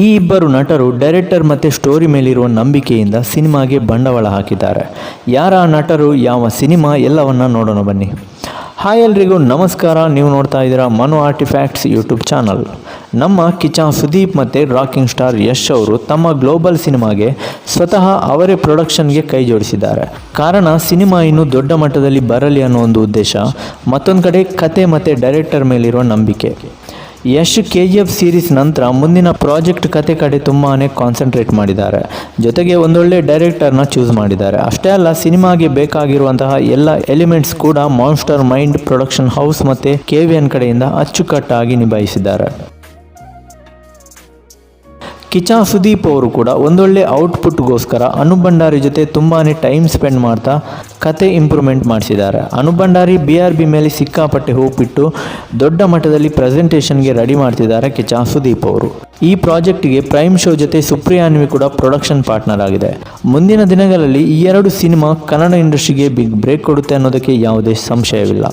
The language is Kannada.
ಈ ಇಬ್ಬರು ನಟರು ಡೈರೆಕ್ಟರ್ ಮತ್ತು ಸ್ಟೋರಿ ಮೇಲಿರುವ ನಂಬಿಕೆಯಿಂದ ಸಿನಿಮಾಗೆ ಬಂಡವಾಳ ಹಾಕಿದ್ದಾರೆ. ಯಾರ ನಟರು, ಯಾವ ಸಿನಿಮಾ, ಎಲ್ಲವನ್ನ ನೋಡೋಣ ಬನ್ನಿ. ಹಾಯ್ ಎಲ್ರಿಗೂ ನಮಸ್ಕಾರ. ನೀವು ನೋಡ್ತಾ ಇದ್ದೀರಾ ಮನು ಆರ್ಟಿಫ್ಯಾಕ್ಟ್ಸ್ ಯೂಟ್ಯೂಬ್ ಚಾನಲ್ ನಮ್ಮ ಕಿಚಾ ಸುದೀಪ್ ಮತ್ತು ರಾಕಿಂಗ್ ಸ್ಟಾರ್ ಯಶ್ ಅವರು ತಮ್ಮ ಗ್ಲೋಬಲ್ ಸಿನಿಮಾಗೆ ಸ್ವತಃ ಅವರೇ ಪ್ರೊಡಕ್ಷನ್ಗೆ ಕೈ ಜೋಡಿಸಿದ್ದಾರೆ. ಕಾರಣ, ಸಿನಿಮಾ ಇನ್ನೂ ದೊಡ್ಡ ಮಟ್ಟದಲ್ಲಿ ಬರಲಿ ಅನ್ನೋ ಒಂದು ಉದ್ದೇಶ, ಮತ್ತೊಂದು ಕಡೆ ಕತೆ ಮತ್ತು ಡೈರೆಕ್ಟರ್ ಮೇಲಿರುವ ನಂಬಿಕೆ. Yash K G F series ನಂತರ ಮುಂದಿನ ಪ್ರಾಜೆಕ್ಟ್ ಕತೆ ಕಡೆ ತುಂಬಾ ಕಾನ್ಸಂಟ್ರೇಟ್ ಮಾಡಿದ್ದಾರೆ. ಜೊತೆಗೆ ಒಂದೊಳ್ಳೆ ಡೈರೆಕ್ಟರ್ನ ಚೂಸ್ ಮಾಡಿದ್ದಾರೆ. ಅಷ್ಟೇ ಅಲ್ಲ, ಸಿನಿಮಾಗೆ ಬೇಕಾಗಿರುವಂತಹ ಎಲ್ಲ ಎಲಿಮೆಂಟ್ಸ್ ಕೂಡ ಮಾನ್ಸ್ಟರ್ ಮೈಂಡ್ ಪ್ರೊಡಕ್ಷನ್ ಹೌಸ್ ಮತ್ತು ಕೆ ವಿ ಎನ್ ಕಡೆಯಿಂದ ಅಚ್ಚುಕಟ್ಟಾಗಿ ನಿಭಾಯಿಸಿದ್ದಾರೆ. ಕಿಚಾ ಸುದೀಪ್ ಅವರು ಕೂಡ ಒಂದೊಳ್ಳೆ ಔಟ್ಪುಟ್ಗೋಸ್ಕರ ಅನು ಭಂಡಾರಿ ಜೊತೆ ತುಂಬಾ ಟೈಮ್ ಸ್ಪೆಂಡ್ ಮಾಡ್ತಾ ಕತೆ ಇಂಪ್ರೂವ್ಮೆಂಟ್ ಮಾಡಿಸಿದ್ದಾರೆ. Anu Bhandari B R B ಮೇಲೆ ಸಿಕ್ಕಾಪಟ್ಟೆ ಹೂಪಿಟ್ಟು ದೊಡ್ಡ ಮಟ್ಟದಲ್ಲಿ ಪ್ರೆಸೆಂಟೇಷನ್ಗೆ ರೆಡಿ ಮಾಡ್ತಿದ್ದಾರೆ ಕಿಚಾ ಸುದೀಪ್ ಅವರು. ಈ ಪ್ರಾಜೆಕ್ಟ್ಗೆ ಪ್ರೈಮ್ ಶೋ ಜೊತೆ ಸುಪ್ರಿಯಾನ್ವಿ ಕೂಡ ಪ್ರೊಡಕ್ಷನ್ ಪಾರ್ಟ್ನರ್ ಆಗಿದೆ. ಮುಂದಿನ ದಿನಗಳಲ್ಲಿ ಈ ಎರಡು ಸಿನಿಮಾ ಕನ್ನಡ ಇಂಡಸ್ಟ್ರಿಗೆ ಬಿಗ್ ಬ್ರೇಕ್ ಕೊಡುತ್ತೆ ಅನ್ನೋದಕ್ಕೆ ಯಾವುದೇ ಸಂಶಯವಿಲ್ಲ.